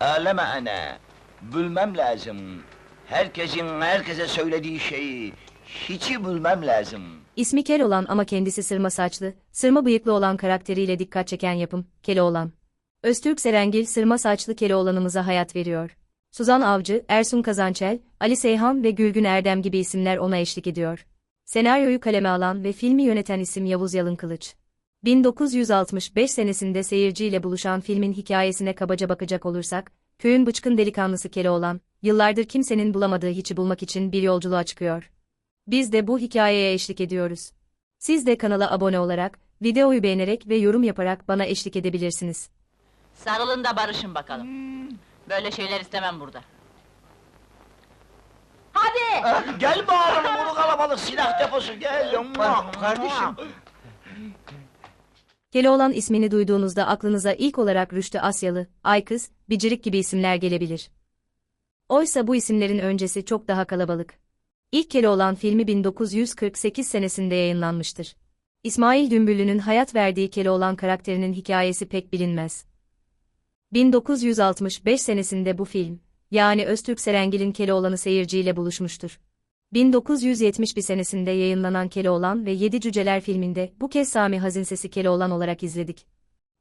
Ağlama ana. Bulmam lazım. Herkesin herkese söylediği şeyi hiçi bulmam lazım. İsmi Keloğlan ama kendisi sırma saçlı, sırma bıyıklı olan karakteriyle dikkat çeken yapım, Keloğlan. Öztürk Serengil sırma saçlı Keloğlan'ımıza hayat veriyor. Suzan Avcı, Ersun Kazançel, Ali Seyhan ve Gülgün Erdem gibi isimler ona eşlik ediyor. Senaryoyu kaleme alan ve filmi yöneten isim Yavuz Yalın Kılıç. 1965 senesinde seyirciyle buluşan filmin hikayesine kabaca bakacak olursak, köyün bıçkın delikanlısı Keloğlan, yıllardır kimsenin bulamadığı hiçi bulmak için bir yolculuğa çıkıyor. Biz de bu hikayeye eşlik ediyoruz. Siz de kanala abone olarak, videoyu beğenerek ve yorum yaparak bana eşlik edebilirsiniz. Sarılın da barışın bakalım. Böyle şeyler istemem burada. Hadi! Ah, gel bağırma bunu kalabalık silah deposu gel. Kardeşim. Keloğlan ismini duyduğunuzda aklınıza ilk olarak Rüştü Asyalı, Aykız, Bicirik gibi isimler gelebilir. Oysa bu isimlerin öncesi çok daha kalabalık. İlk Keloğlan filmi 1948 senesinde yayınlanmıştır. İsmail Dümbüllü'nün hayat verdiği Keloğlan karakterinin hikayesi pek bilinmez. 1965 senesinde bu film, yani Öztürk Serengil'in Keloğlan'ı seyirciyle buluşmuştur. 1971 senesinde yayınlanan Keloğlan ve Yedi Cüceler filminde bu kez Sami Hazin Sesi Keloğlan olarak izledik.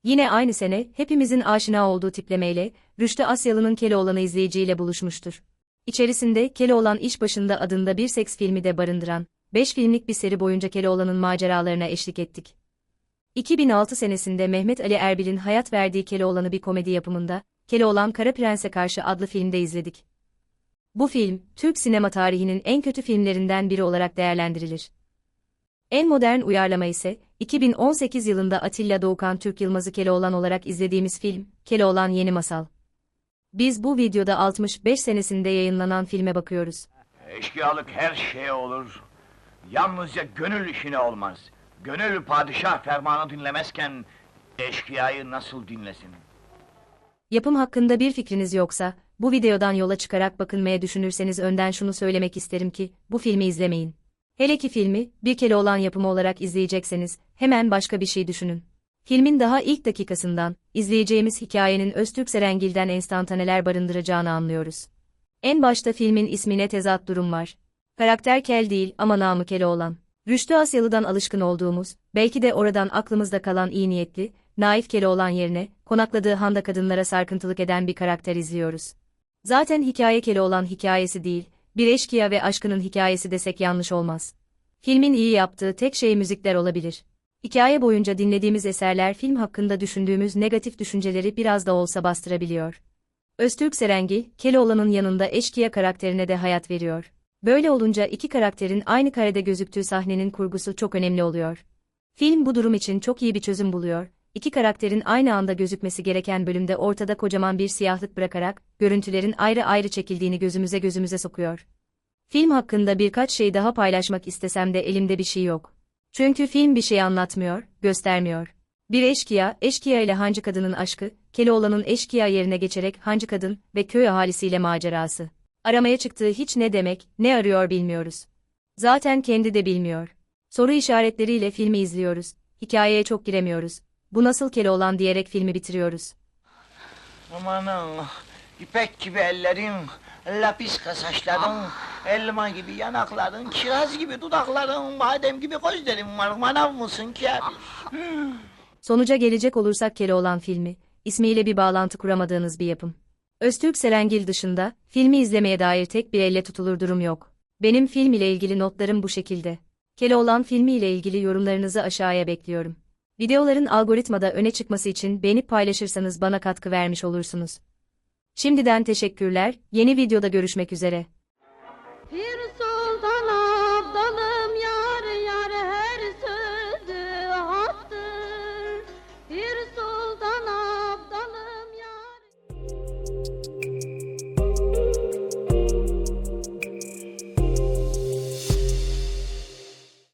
Yine aynı sene hepimizin aşina olduğu tiplemeyle Rüştü Asyalı'nın Keloğlan'ı izleyiciyle buluşmuştur. İçerisinde Keloğlan İş Başında adında bir seks filmi de barındıran, 5 filmlik bir seri boyunca Keloğlan'ın maceralarına eşlik ettik. 2006 senesinde Mehmet Ali Erbil'in hayat verdiği Keloğlan'ı bir komedi yapımında, Keloğlan Kara Prens'e karşı adlı filmde izledik. Bu film, Türk sinema tarihinin en kötü filmlerinden biri olarak değerlendirilir. En modern uyarlama ise, 2018 yılında Atilla Doğukan Türk Yılmaz'ı Keloğlan olarak izlediğimiz film, Keloğlan Yeni Masal. Biz bu videoda 65 senesinde yayınlanan filme bakıyoruz. Eşkıyalık her şeye olur. Yalnızca gönül işine olmaz. Gönül padişah fermanı dinlemezken eşkıyayı nasıl dinlesin? Yapım hakkında bir fikriniz yoksa, bu videodan yola çıkarak bakınmaya düşünürseniz önden şunu söylemek isterim ki, bu filmi izlemeyin. Hele ki filmi, bir kere olan yapımı olarak izleyecekseniz, hemen başka bir şey düşünün. Filmin daha ilk dakikasından, izleyeceğimiz hikayenin Öztürk Serengil'den enstantaneler barındıracağını anlıyoruz. En başta filmin ismine tezat durum var. Karakter kel değil ama namı Keloğlan. Rüştü Asyalı'dan alışkın olduğumuz, belki de oradan aklımızda kalan iyi niyetli, naif Keloğlan yerine, konakladığı handa kadınlara sarkıntılık eden bir karakter izliyoruz. Zaten hikaye Keloğlan hikayesi değil, bir eşkıya ve aşkının hikayesi desek yanlış olmaz. Filmin iyi yaptığı tek şey müzikler olabilir. Hikaye boyunca dinlediğimiz eserler film hakkında düşündüğümüz negatif düşünceleri biraz da olsa bastırabiliyor. Öztürk Serengil, Keloğlan'ın yanında eşkıya karakterine de hayat veriyor. Böyle olunca iki karakterin aynı karede gözüktüğü sahnenin kurgusu çok önemli oluyor. Film bu durum için çok iyi bir çözüm buluyor. İki karakterin aynı anda gözükmesi gereken bölümde ortada kocaman bir siyahlık bırakarak, görüntülerin ayrı ayrı çekildiğini gözümüze gözümüze sokuyor. Film hakkında birkaç şey daha paylaşmak istesem de elimde bir şey yok. Çünkü film bir şey anlatmıyor, göstermiyor. Bir eşkıya, eşkıya ile hancı kadının aşkı, Keloğlan'ın eşkıya yerine geçerek hancı kadın ve köy ahalisiyle macerası. Aramaya çıktığı hiç ne demek, ne arıyor bilmiyoruz. Zaten kendi de bilmiyor. Soru işaretleriyle filmi izliyoruz. Hikayeye çok giremiyoruz. Bu nasıl Keloğlan diyerek filmi bitiriyoruz. Amanın, ipek gibi ellerin, lapiska saçların, elma gibi yanakların, kiraz gibi dudakların, badem gibi gözlerin var. Manav mısın ki abi? Sonuca gelecek olursak Keloğlan filmi, ismiyle bir bağlantı kuramadığınız bir yapım. Öztürk Serengil dışında, filmi izlemeye dair tek bir elle tutulur durum yok. Benim film ile ilgili notlarım bu şekilde. Keloğlan filmi ile ilgili yorumlarınızı aşağıya bekliyorum. Videoların algoritmada öne çıkması için beğenip paylaşırsanız bana katkı vermiş olursunuz. Şimdiden teşekkürler, yeni videoda görüşmek üzere.